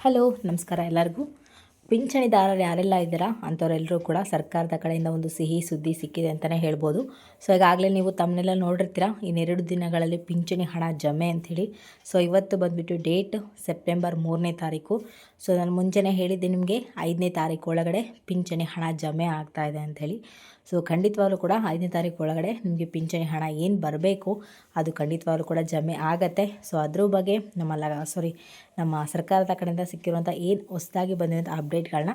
Hello, ನಮಸ್ಕಾರ ಎಲ್ಲರಿಗೂ. ಪಿಂಚಣಿದಾರರು ಯಾರೆಲ್ಲ ಇದ್ದೀರಾ ಅಂಥವರೆಲ್ಲರೂ ಕೂಡ ಸರ್ಕಾರದ ಕಡೆಯಿಂದ ಒಂದು ಸಿಹಿ ಸುದ್ದಿ ಸಿಕ್ಕಿದೆ ಅಂತಲೇ ಹೇಳ್ಬೋದು. ಸೊ, ಈಗಾಗಲೇ ನೀವು ತಮ್ಮನ್ನೆಲ್ಲ ನೋಡಿರ್ತೀರ, ಇನ್ನೆರಡು ದಿನಗಳಲ್ಲಿ ಪಿಂಚಣಿ ಹಣ ಜಮೆ ಅಂಥೇಳಿ. ಸೊ, ಇವತ್ತು ಬಂದುಬಿಟ್ಟು ಡೇಟ್ ಸೆಪ್ಟೆಂಬರ್ ಮೂರನೇ ತಾರೀಕು. ಸೊ, ನಾನು ಮುಂಚೆನೇ ಹೇಳಿದ್ದೆ ನಿಮಗೆ, ಐದನೇ ತಾರೀಕು ಒಳಗಡೆ ಪಿಂಚಣಿ ಹಣ ಜಮೆ ಆಗ್ತಾಯಿದೆ ಅಂಥೇಳಿ. ಸೊ ಖಂಡಿತವಾಗ್ಲೂ ಕೂಡ ಐದನೇ ತಾರೀಕು ಒಳಗಡೆ ನಿಮಗೆ ಪಿಂಚಣಿ ಹಣ ಏನು ಬರಬೇಕು ಅದು ಖಂಡಿತವಾಗ್ಲೂ ಕೂಡ ಜಮೆ ಆಗತ್ತೆ. ಸೊ ಅದ್ರ ಬಗ್ಗೆ ನಮ್ಮ ಲ ಸಾರಿ ನಮ್ಮ ಸರ್ಕಾರದ ಕಡೆಯಿಂದ ಸಿಕ್ಕಿರುವಂಥ ಏನು ಹೊಸದಾಗಿ ಬಂದಿರುವಂಥ ಅಪ್ಡೇಟ್ಗಳನ್ನ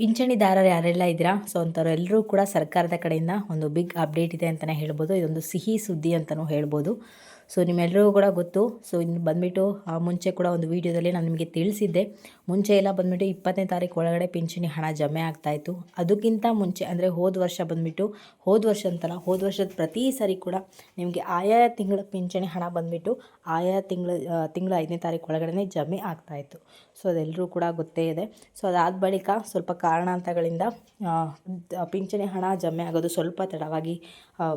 ಪಿಂಚಣಿದಾರರು ಯಾರೆಲ್ಲ ಇದ್ದೀರಾ? ಸೊ ಅಂಥವ್ರು ಎಲ್ಲರೂ ಕೂಡ ಸರ್ಕಾರದ ಕಡೆಯಿಂದ ಒಂದು ಬಿಗ್ ಅಪ್ಡೇಟ್ ಇದೆ ಅಂತಲೇ ಹೇಳ್ಬೋದು. ಇದೊಂದು ಸಿಹಿ ಸುದ್ದಿ ಅಂತಲೂ ಹೇಳ್ಬೋದು. ಸೊ ನಿಮ್ಮೆಲ್ಲರಿಗೂ ಕೂಡ ಗೊತ್ತು. ಸೊ ಇನ್ನು ಬಂದುಬಿಟ್ಟು ಮುಂಚೆ ಕೂಡ ಒಂದು ವೀಡಿಯೋದಲ್ಲಿ ನಾನು ನಿಮಗೆ ತಿಳಿಸಿದ್ದೆ. ಮುಂಚೆ ಎಲ್ಲ ಬಂದುಬಿಟ್ಟು ಇಪ್ಪತ್ತನೇ ತಾರೀಕು ಒಳಗಡೆ ಪಿಂಚಣಿ ಹಣ ಜಮೆ ಆಗ್ತಾಯಿತ್ತು ಅದಕ್ಕಿಂತ ಮುಂಚೆ ಅಂದರೆ ಹೋದ ವರ್ಷ ಬಂದುಬಿಟ್ಟು, ಹೋದ ವರ್ಷ ಅಂತಲ್ಲ, ಹೋದ ವರ್ಷದ ಪ್ರತಿ ಸಾರಿ ಕೂಡ ನಿಮಗೆ ಆಯಾ ತಿಂಗಳ ಪಿಂಚಣಿ ಹಣ ಬಂದುಬಿಟ್ಟು ಆಯಾ ತಿಂಗಳ ತಿಂಗಳ ಐದನೇ ತಾರೀಕು ಒಳಗಡೆ ಜಮೆ ಆಗ್ತಾಯಿತ್ತು ಸೊ ಅದೆಲ್ಲರೂ ಕೂಡ ಗೊತ್ತೇ ಇದೆ. ಸೊ ಅದಾದ ಬಳಿಕ ಸ್ವಲ್ಪ ಕಾರಣಾಂತಗಳಿಂದ ಪಿಂಚಣಿ ಹಣ ಜಮೆ ಆಗೋದು ಸ್ವಲ್ಪ ತಡವಾಗಿ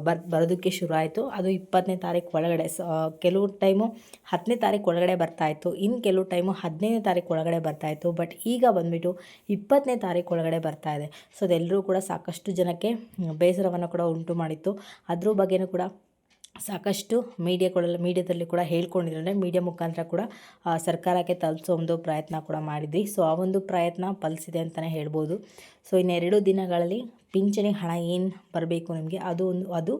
ಬರ್, ಬರೋದಕ್ಕೆ ಶುರು ಆಯಿತು. ಅದು ಇಪ್ಪತ್ತನೇ ತಾರೀಕು ಒಳಗಡೆ. ಸ ಕೆಲವು ಟೈಮು ಹತ್ತನೇ ತಾರೀಕು ಒಳಗಡೆ ಬರ್ತಾಯಿತ್ತು ಇನ್ನು ಕೆಲವು ಟೈಮು ಹದಿನೈದನೇ ತಾರೀಕು ಒಳಗಡೆ ಬರ್ತಾಯಿತ್ತು ಬಟ್ ಈಗ ಬಂದುಬಿಟ್ಟು ಇಪ್ಪತ್ತನೇ ತಾರೀಕು ಒಳಗಡೆ ಬರ್ತಾ ಇದೆ. ಸೊ ಅದೆಲ್ಲರೂ ಕೂಡ ಸಾಕಷ್ಟು ಜನಕ್ಕೆ ಬೇಸರವನ್ನು ಕೂಡ ಉಂಟು ಮಾಡಿತ್ತು. ಅದ್ರ ಬಗ್ಗೆಯೂ ಕೂಡ ಸಾಕಷ್ಟು ಮೀಡಿಯಾಗಳೆಲ್ಲ ಮೀಡಿಯಾದಲ್ಲಿ ಕೂಡ ಹೇಳ್ಕೊಂಡಿದ್ದಾರೆ. ಮೀಡಿಯಾ ಮುಖಾಂತರ ಕೂಡ ಸರ್ಕಾರಕ್ಕೆ ತಲುಪಿಸೋ ಒಂದು ಪ್ರಯತ್ನ ಕೂಡ ಮಾಡಿದ್ವಿ. ಸೊ, ಆ ಒಂದು ಪ್ರಯತ್ನ ಫಲಿಸಿದೆ ಅಂತಲೇ ಹೇಳ್ಬೋದು. ಸೊ, ಇನ್ನೆರಡು ದಿನಗಳಲ್ಲಿ ಪಿಂಚಣಿ ಹಣ ಏನು ಬರಬೇಕು ನಿಮಗೆ? ಅದು ಒಂದು, ಅದು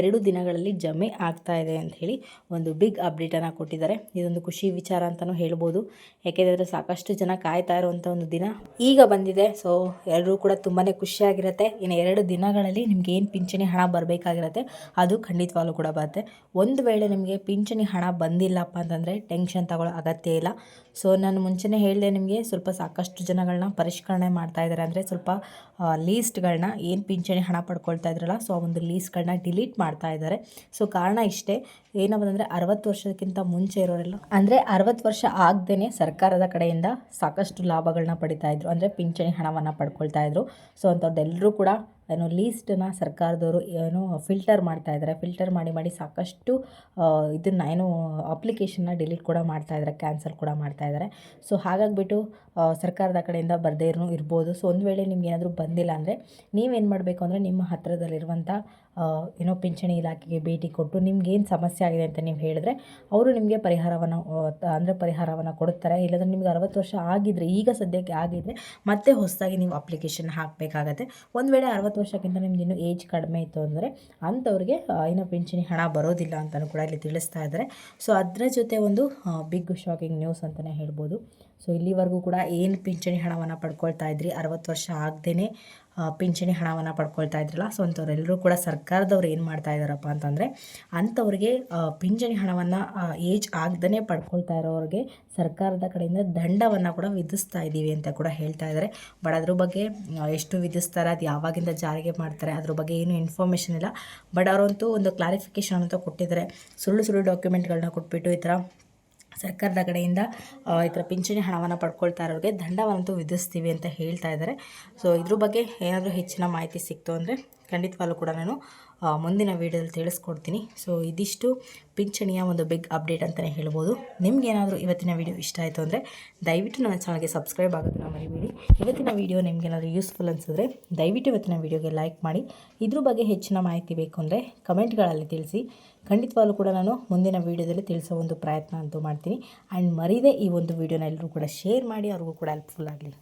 ಎರಡು ದಿನಗಳಲ್ಲಿ ಜಮೆ ಆಗ್ತಾ ಇದೆ ಅಂತ ಹೇಳಿ ಒಂದು ಬಿಗ್ ಅಪ್ಡೇಟನ್ನು ಕೊಟ್ಟಿದ್ದಾರೆ. ಇದೊಂದು ಖುಷಿ ವಿಚಾರ ಅಂತಲೂ ಹೇಳ್ಬೋದು. ಯಾಕೆಂದರೆ ಸಾಕಷ್ಟು ಜನ ಕಾಯ್ತಾ ಇರುವಂಥ ಒಂದು ದಿನ ಈಗ ಬಂದಿದೆ. ಸೊ ಎಲ್ಲರೂ ಕೂಡ ತುಂಬಾ ಖುಷಿಯಾಗಿರುತ್ತೆ. ಇನ್ನು ಎರಡು ದಿನಗಳಲ್ಲಿ ನಿಮ್ಗೆ ಏನು ಪಿಂಚಣಿ ಹಣ ಬರಬೇಕಾಗಿರುತ್ತೆ, ಅದು ಖಂಡಿತವಾಗ್ಲೂ ಕೂಡ ಬರುತ್ತೆ. ಒಂದು ವೇಳೆ ನಿಮಗೆ ಪಿಂಚಣಿ ಹಣ ಬಂದಿಲ್ಲಪ್ಪ ಅಂತಂದರೆ ಟೆನ್ಷನ್ ತಗೊಳ್ಳೋ ಅಗತ್ಯ ಇಲ್ಲ. ಸೊ ನಾನು ಮುಂಚೆನೇ ಹೇಳಿದೆ ನಿಮಗೆ ಸ್ವಲ್ಪ ಸಾಕಷ್ಟು ಜನಗಳನ್ನ ಪರಿಷ್ಕರಣೆ ಮಾಡ್ತಾ ಇದ್ದಾರೆ ಅಂದರೆ ಸ್ವಲ್ಪ ಲೀಸ್ಟ್ಗಳನ್ನ ಏನು ಪಿಂಚಣಿ ಹಣ ಪಡ್ಕೊಳ್ತಾ ಇದ್ರಲ್ಲ ಸೊ ಆ ಒಂದು ಲೀಸ್ಗಳನ್ನ ಡಿಲೀಟ್ ಮಾಡ್ತಾ ಇದ್ದಾರೆ. ಸೊ ಕಾರಣ ಇಷ್ಟೇ ಏನಂದರೆ ಅರವತ್ತು ವರ್ಷಕ್ಕಿಂತ ಮುಂಚೆ ಇರೋರೆಲ್ಲ. ಅಂದರೆ ಅರವತ್ತು ವರ್ಷ ಆಗದೇ ಸರ್ಕಾರದ ಕಡೆಯಿಂದ ಸಾಕಷ್ಟು ಲಾಭಗಳನ್ನ ಪಡಿತಾ ಇದ್ರು. ಅಂದರೆ ಪಿಂಚಣಿ ಹಣವನ್ನು ಪಡ್ಕೊಳ್ತಾ ಇದ್ರು. ಸೊ ಅಂಥವ್ರದ್ದೆಲ್ಲರೂ ಕೂಡ ಏನೋ ಲೀಸ್ಟನ್ನು ಸರ್ಕಾರದವರು ಏನು ಫಿಲ್ಟರ್ ಮಾಡ್ತಾ ಇದ್ದಾರೆ. ಫಿಲ್ಟರ್ ಮಾಡಿ ಮಾಡಿ ಸಾಕಷ್ಟು ಇದನ್ನು ಏನು ಅಪ್ಲಿಕೇಶನ್ನ ಡಿಲೀಟ್ ಕೂಡ ಮಾಡ್ತಾ ಇದ್ದಾರೆ, ಕ್ಯಾನ್ಸಲ್ ಕೂಡ ಮಾಡ್ತಾ ಇದ್ದಾರೆ. ಸೊ, ಹಾಗಾಗಿಬಿಟ್ಟು ಸರ್ಕಾರದ ಕಡೆಯಿಂದ ಬರದೇ ಇರೋ ಇರ್ಬೋದು. ಸೊ, ಒಂದು ವೇಳೆ ನಿಮ್ಗೆ ಏನಾದರೂ ಬಂದಿಲ್ಲ ಅಂದರೆ ನೀವೇನು ಮಾಡಬೇಕು ಅಂದರೆ ನಿಮ್ಮ ಹತ್ತಿರದಲ್ಲಿರುವಂಥ ಏನೋ ಪಿಂಚಣಿ ಇಲಾಖೆಗೆ ಭೇಟಿ ಕೊಟ್ಟು ನಿಮ್ಗೇನು ಸಮಸ್ಯೆ ಆಗಿದೆ ಅಂತ ನೀವು ಹೇಳಿದ್ರೆ ಅವರು ನಿಮಗೆ ಪರಿಹಾರವನ್ನು ಅಂದರೆ ಪರಿಹಾರವನ್ನು ಕೊಡುತ್ತಾರೆ. ಇಲ್ಲಾಂದರೆ ನಿಮ್ಗೆ ಅರವತ್ತು ವರ್ಷ ಆಗಿದ್ದರೆ ಈಗ ಸದ್ಯಕ್ಕೆ ಆಗಿದ್ದರೆ ಮತ್ತೆ ಹೊಸದಾಗಿ ನೀವು ಅಪ್ಲಿಕೇಶನ್ ಹಾಕಬೇಕಾಗತ್ತೆ. ಒಂದು ವೇಳೆ ಅರವತ್ತು ವರ್ಷಕ್ಕಿಂತ ನಿಮ್ಗೆ ಇನ್ನೂ ಏಜ್ ಕಡಿಮೆ ಇತ್ತು ಅಂದರೆ ಅಂಥವ್ರಿಗೆ ಏನೋ ಪಿಂಚಣಿ ಹಣ ಬರೋದಿಲ್ಲ ಅಂತಲೂ ಕೂಡ ಇಲ್ಲಿ ತಿಳಿಸ್ತಾ ಇದ್ದಾರೆ. ಸೊ ಅದರ ಜೊತೆ ಒಂದು ಬಿಗ್ ಶಾಕಿಂಗ್ ನ್ಯೂಸ್ ಅಂತಲೇ ಹೇಳ್ಬೋದು. ಸೊ ಇಲ್ಲಿವರೆಗೂ ಕೂಡ ಏನು ಪಿಂಚಣಿ ಹಣವನ್ನು ಪಡ್ಕೊಳ್ತಾ ಇದ್ರಿ? ಅರವತ್ತು ವರ್ಷ ಆಗದೇ ಪಿಂಚಣಿ ಹಣವನ್ನು ಪಡ್ಕೊಳ್ತಾ ಇದ್ರಲ್ಲ ಸೊ ಅಂಥವ್ರೆಲ್ಲರೂ ಕೂಡ ಸರ್ಕಾರದವ್ರು ಏನು ಮಾಡ್ತಾ ಇದ್ದಾರಪ್ಪ ಅಂತಂದರೆ, ಅಂಥವ್ರಿಗೆ ಪಿಂಚಣಿ ಹಣವನ್ನು ಏಜ್ ಆಗದೇ ಪಡ್ಕೊಳ್ತಾ ಇರೋರಿಗೆ ಸರ್ಕಾರದ ಕಡೆಯಿಂದ ದಂಡವನ್ನು ಕೂಡ ವಿಧಿಸ್ತಾ ಇದ್ದೀವಿ ಅಂತ ಕೂಡ ಹೇಳ್ತಾ ಇದ್ದಾರೆ ಬಟ್ ಅದ್ರ ಬಗ್ಗೆ ಎಷ್ಟು ವಿಧಿಸ್ತಾರೆ, ಅದು ಯಾವಾಗಿಂದ ಜಾರಿಗೆ ಮಾಡ್ತಾರೆ, ಅದ್ರ ಬಗ್ಗೆ ಏನು ಇನ್ಫಾರ್ಮೇಷನ್ ಇಲ್ಲ. ಬಟ್ ಅವರಂತೂ ಒಂದು ಕ್ಲಾರಿಫಿಕೇಷನ್ ಅಂತ ಕೊಟ್ಟಿದ್ದಾರೆ. ಸುಳ್ಳು ಸುಳ್ಳು ಡಾಕ್ಯುಮೆಂಟ್ಗಳನ್ನ ಕೊಟ್ಬಿಟ್ಟು ಈ ಥರ ಸರ್ಕಾರದ ಕಡೆಯಿಂದ ಈ ಥರ ಪಿಂಚಣಿ ಹಣವನ್ನು ಪಡ್ಕೊಳ್ತಾ ಇರೋರಿಗೆ ದಂಡವನ್ನಂತೂ ವಿಧಿಸ್ತೀವಿ ಅಂತ ಹೇಳ್ತಾ ಇದ್ದಾರೆ. ಸೊ ಇದ್ರ ಬಗ್ಗೆ ಏನಾದರೂ ಹೆಚ್ಚಿನ ಮಾಹಿತಿ ಸಿಕ್ತು ಅಂದರೆ ಖಂಡಿತವಾಗ್ಲೂ ಕೂಡ ನಾನು ಮುಂದಿನ ವೀಡಿಯೋದಲ್ಲಿ ತಿಳಿಸ್ಕೊಡ್ತೀನಿ. ಸೊ ಇದಿಷ್ಟು ಪಿಂಚಣಿಯ ಒಂದು ಬಿಗ್ ಅಪ್ಡೇಟ್ ಅಂತಲೇ ಹೇಳ್ಬೋದು. ನಿಮಗೇನಾದರೂ ಇವತ್ತಿನ ವೀಡಿಯೋ ಇಷ್ಟ ಆಯಿತು ಅಂದರೆ ದಯವಿಟ್ಟು ನನ್ನ ಚಾನಲ್ಗೆ ಸಬ್ಸ್ಕ್ರೈಬ್ ಆಗೋದನ್ನು ಮರಿಬೇಡಿ. ಇವತ್ತಿನ ವೀಡಿಯೋ ನಿಮಗೇನಾದರೂ ಯೂಸ್ಫುಲ್ ಅನಿಸಿದ್ರೆ ದಯವಿಟ್ಟು ಇವತ್ತಿನ ವೀಡಿಯೋಗೆ ಲೈಕ್ ಮಾಡಿ. ಇದ್ರ ಬಗ್ಗೆ ಹೆಚ್ಚಿನ ಮಾಹಿತಿ ಬೇಕು ಅಂದರೆ ಕಮೆಂಟ್ಗಳಲ್ಲಿ ತಿಳಿಸಿ. ಖಂಡಿತವಾಗ್ಲೂ ಕೂಡ ನಾನು ಮುಂದಿನ ವೀಡಿಯೋದಲ್ಲಿ ತಿಳಿಸೋ ಒಂದು ಪ್ರಯತ್ನ ಅಂತೂ ಮಾಡ್ತೀನಿ. ಆ್ಯಂಡ್ ಮರೀದೆ ಈ ಒಂದು ವೀಡಿಯೋನ ಎಲ್ಲರೂ ಕೂಡ ಶೇರ್ ಮಾಡಿ, ಅವ್ರಿಗೂ ಕೂಡ ಹೆಲ್ಪ್ಫುಲ್ ಆಗಲಿ.